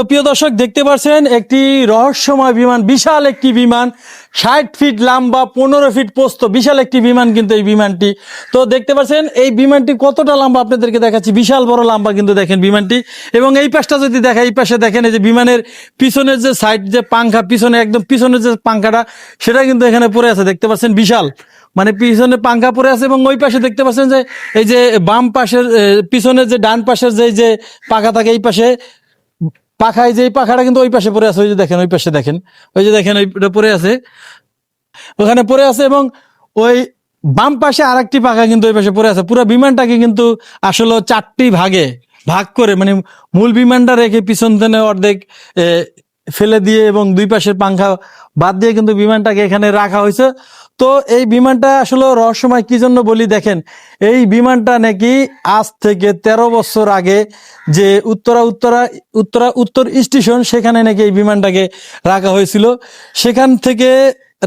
তো প্রিয় দর্শক, দেখতে পাচ্ছেন একটি রহস্যময় বিমান, বিশাল একটি বিমান, ষাট ফিট লম্বা, পনেরো ফিট পোস্ত বিশাল একটি বিমান কিন্তু এই বিমানটি। তো দেখতে পাচ্ছেন, এই বিমানটি কতটা লম্বা আপনাদেরকে দেখাচ্ছি, বিশাল বড় লম্বা কিন্তু দেখেন বিমানটি। এবং এই পাশটা যদি দেখা, এই পাশে দেখেন এই যে বিমানের পিছনের যে সাইড, যে পাংখা, পিছনে একদম পিছনের যে পাংখাটা, সেটা কিন্তু এখানে পড়ে আছে, দেখতে পাচ্ছেন বিশাল। মানে পিছনে পাংখা পড়ে আছে এবং ওই পাশে দেখতে পাচ্ছেন যে, এই যে বাম পাশের পিছনের যে ডান পাশের যে যে পাখা থাকে, এই পাশে পাখায় যে পাখাটা কিন্তু ওই পাশে পড়ে আছে, ওই যে দেখেন, ওই পাশে দেখেন। ওই যে দেখেন, ওইটা পড়ে আছে। ওখানে পড়ে আছে এবং ওই বাম পাশে আরেকটি পাখা কিন্তু ওই পাশে পড়ে আছে। পুরো বিমানটাকে কিন্তু আসলে চারটি ভাগে ভাগ করে মানে মূল বিমানটা রেখে পিছন থেকে অর্ধেক ফেলে দিয়ে এবং দুই পাশের পাংখা বাদ দিয়ে কিন্তু বিমানটাকে এখানে রাখা হয়েছে। তো এই বিমানটা আসলে রহস্যময় কি জন্য বলি দেখেন, এই বিমানটা নাকি আজ থেকে ১৩ বছর আগে যে উত্তরা উত্তরা উত্তরা উত্তর স্টেশন সেখানে নাকি এই বিমানটাকে রাখা হয়েছিল। সেখান থেকে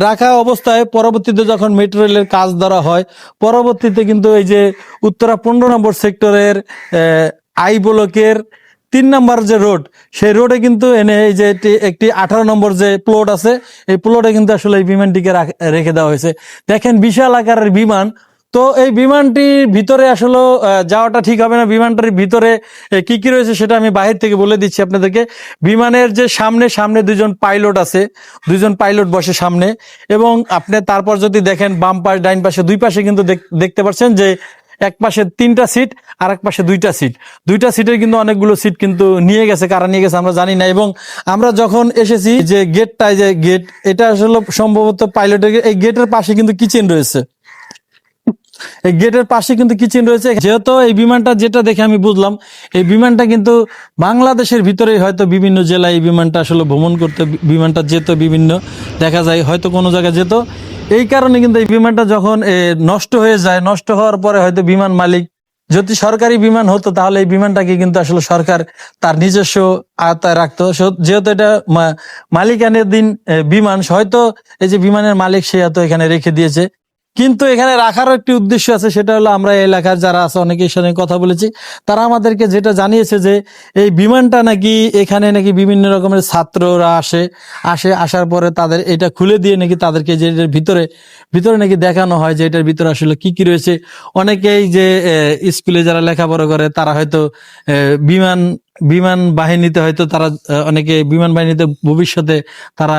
রাখা অবস্থায় পরবর্তীতে যখন মেট্রো রেলের কাজ ধরা হয়, পরবর্তীতে কিন্তু এই যে উত্তরা পনেরো নম্বর সেক্টরের আই ব্লকের তিন নম্বর যে রোড, সেই রোডে কিন্তু এনে এই যে একটি- আঠারো নম্বর যে প্লট আছে, এই প্লটে কিন্তু আসলে এই বিমানটিকে রাখ- দেওয়া হয়েছে। দেখেন বিশাল আকারের বিমান। তো এই বিমানটির ভিতরে আসলে যাওয়াটা ঠিক হবে না। বিমানটার ভিতরে কি কি রয়েছে সেটা আমি বাহির থেকে বলে দিচ্ছি আপনাদেরকে। বিমানের যে সামনে সামনে দুজন পাইলট আছে। দুজন পাইলট বসে সামনে। এবং আপনি তারপর যদি দেখেন বাম পাশ ডাইন পাশে দুই পাশে কিন্তু দেখ- দেখতে পাচ্ছেন যে এক পাশে তিনটা সিট আর এক পাশে দুইটা সিট দুইটা সিটের কিন্তু অনেকগুলো সিট কিন্তু নিয়ে গেছে, কারা নিয়ে গেছে আমরা জানি না। এবং আমরা যখন এসেছি, যে গেটটায় যে গেট এটা আসলে সম্ভবত পাইলটের এই গেটের পাশে কিন্তু কিচেন রয়েছে। এই গেটের পাশে কিন্তু কিচেন রয়েছে। যেহেতু এই বিমানটা যেটা দেখে আমি বুঝলাম, এই বিমানটা কিন্তু বাংলাদেশের ভিতরেই হয়তো বিভিন্ন জেলায় এই বিমানটা আসলে ভ্রমণ করতে, বিমানটা যেত বিভিন্ন, দেখা যায় হয়তো কোনো জায়গায় যেত। এই কারণে কিন্তু এই বিমানটা যখন নষ্ট হয়ে যায়, নষ্ট হওয়ার পরে হয়তো বিমান মালিক যদি সরকারি বিমান হতো, তাহলে এই বিমানটাকে কিন্তু আসলে সরকার তার নিজস্ব আয়তায় রাখতো। যেহেতু এটা মালিকানের দিন বিমান, হয়তো এই যে বিমানের মালিক সে হয়তো এখানে রেখে দিয়েছে। কিন্তু এখানে রাখারও একটি উদ্দেশ্য আছে, সেটা হলো আমরা এলাকার যারা আছে অনেকের সঙ্গে কথা বলেছি, তারা আমাদেরকে যেটা জানিয়েছে যে এই বিমানটা নাকি এখানে নাকি বিভিন্ন রকমের ছাত্ররা আসে আসে, আসার পরে তাদের এটা খুলে দিয়ে নাকি তাদেরকে যে এটার ভিতরে ভিতরে নাকি দেখানো হয় যে এটার ভিতরে আসলে কি কি রয়েছে। অনেকেই যে স্কুলে যারা লেখাপড়া করে, তারা হয়তো বিমান বিমান বাহিনীতে হয়তো তারা অনেকে বিমান বাহিনীতে ভবিষ্যতে তারা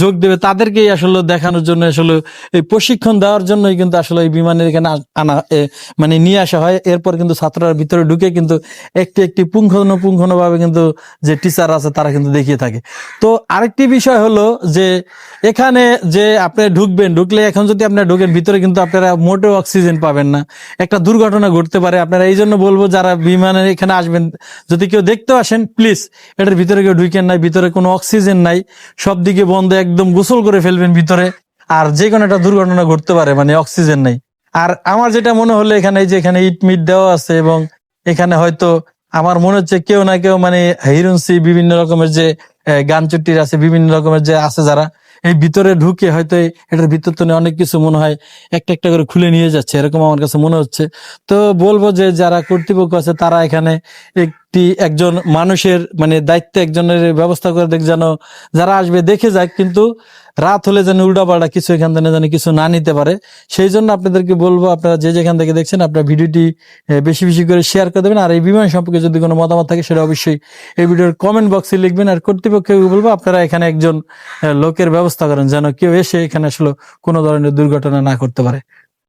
যোগ দেবে। তাদেরকেই আসলে দেখানোর জন্য আসলে এই প্রশিক্ষণ দেওয়ার জন্যই কিন্তু আসলে এই বিমানের এখানে আনা মানে নিয়ে আসা হয়। এরপর কিন্তু ছাত্ররা ভিতরে ঢুকে কিন্তু একটি একটি পুঙ্খানুপুঙ্খানু ভাবে কিন্তু যে টিচার আছে তারা কিন্তু দেখিয়ে থাকে। তো আরেকটি বিষয় হলো যে এখানে যে আপনি ঢুকবেন, ঢুকলে এখন যদি আপনারা ঢুকেন, ভিতরে কিন্তু আপনারা মোটেও অক্সিজেন পাবেন না। একটা দুর্ঘটনা ঘটতে পারে। আপনারা এই জন্য বলব, যারা বিমানের এখানে আসবেন, যদি কেউ দেখতে আসেন প্লিজ এটার ভিতরে কেউ ঢুকেন নাই, ভিতরে কোনো অক্সিজেন নাই, সব দিকে বন্ধ একদম গোসল করে ফেলবেন ভিতরে, আর যে কোনো একটা দুর্ঘটনা ঘটতে পারে মানে অক্সিজেন নাই। আর আমার যেটা মনে হলো এখানে যে এখানে ইট মিট দেওয়া আছে, এবং এখানে হয়তো আমার মনে হচ্ছে কেউ না কেউ মানে হিরুন্সি বিভিন্ন রকমের যে গান চুট্টির আছে, বিভিন্ন রকমের যে আছে যারা, এই ভিতরে ঢুকে হয়তো এটার ভিতর তো অনেক কিছু মনে হয়, একটা একটা করে খুলে নিয়ে যাচ্ছে, এরকম আমার কাছে মনে হচ্ছে। তো বলব যে যারা কর্তৃপক্ষ আছে, তারা এখানে একটি একজন মানুষের মানে দায়িত্বে একজনের ব্যবস্থা করে দেখ যেন যারা আসবে দেখে যাক, কিন্তু রাত হলে যেন উল্টাপাল্টা কিছু এখান থেকে যেন কিছু না নিতে পারে। সেই জন্য আপনাদেরকে বলব, আপনারা যে যেখান থেকে দেখছেন, আপনার ভিডিওটি বেশি বেশি করে শেয়ার করে দেবেন। আর এই বিমান সম্পর্কে যদি কোনো মতামত থাকে, সেটা অবশ্যই এই ভিডিওর কমেন্ট বক্সে লিখবেন। আর কর্তৃপক্ষকে বলব, আপনারা এখানে একজন লোকের ব্যবস্থা করেন, যেন কেউ এসে এখানে আসলে কোনো ধরনের দুর্ঘটনা না করতে পারে।